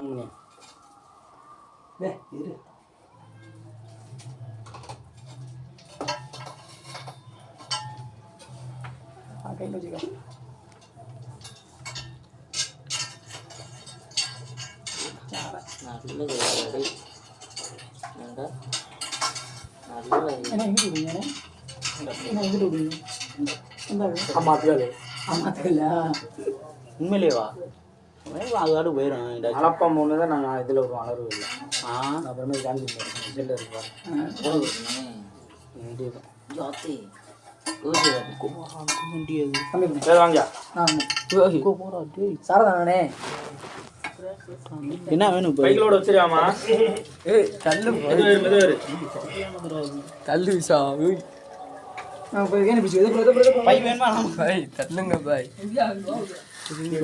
അങ്ങനെ. ഇരു. ആ കയ്യിൽ വെച്ചിക്കാം ഉമ്മലേവാ அதோட போயிடும் அளப்பம் ஒன்று தான் நாங்கள் இதில் ஒரு வளர்வு இல்லை ஆ. அப்புறமே காந்தி இதில் இருப்பார் என்ன வேணும் பைக்கிலோட வச்சிருக்காமா? கல்லு கல்லு விசா பை வேணுமா? பை. தள்ளுங்க பாய்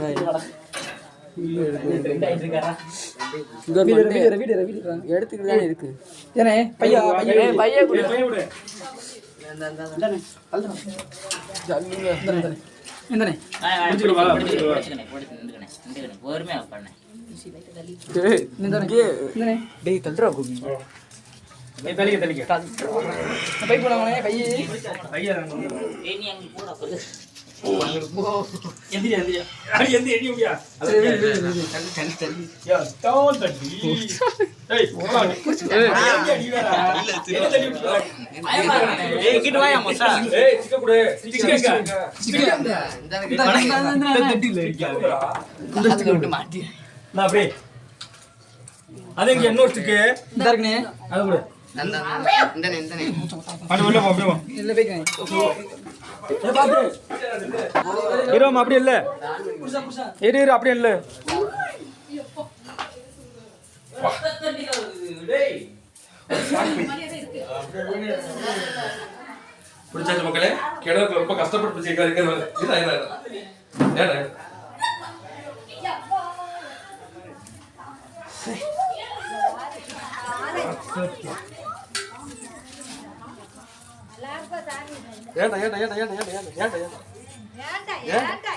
பாய் எடுத்துக்கிட்டு இருக்கு ஏனே பையா பையா பையா கூட பொறுமையா பண்ண டேய் தல்றா கோபி தலிக்க தலிக்க பை போலாமே பையே பையா நீ அங்க போடா. அப்படியே அதே என்ன அது கூட இரோம் அப்படி இல்ல. இரு இரு அப்படி இல்ல. பிடிச்சாச்சு மக்களே? கிணத்துல ரொம்ப கஷ்டப்பட்டு பிடிச்சிருக்காரு ஏன்னா ஏண்டா ஏண்டா ஏண்டா ஏண்டா ஏண்டா ஏண்டா ஏண்டா ஏண்டா?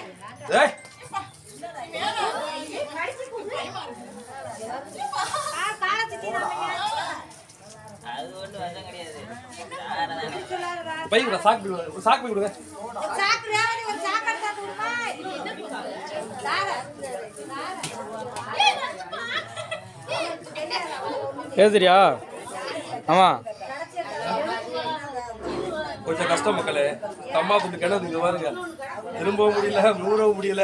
ஏய்! பை கூட சாக்கு பை கொடு, சாக்கு பை கொடுங்க. பேசுறியா? ஆமா. கொஞ்சம் கஷ்டம் மக்களே. தம்மா துண்டு கிணறு இங்கே பாருங்க. திரும்பவும் முடியல மூடவும் முடியல.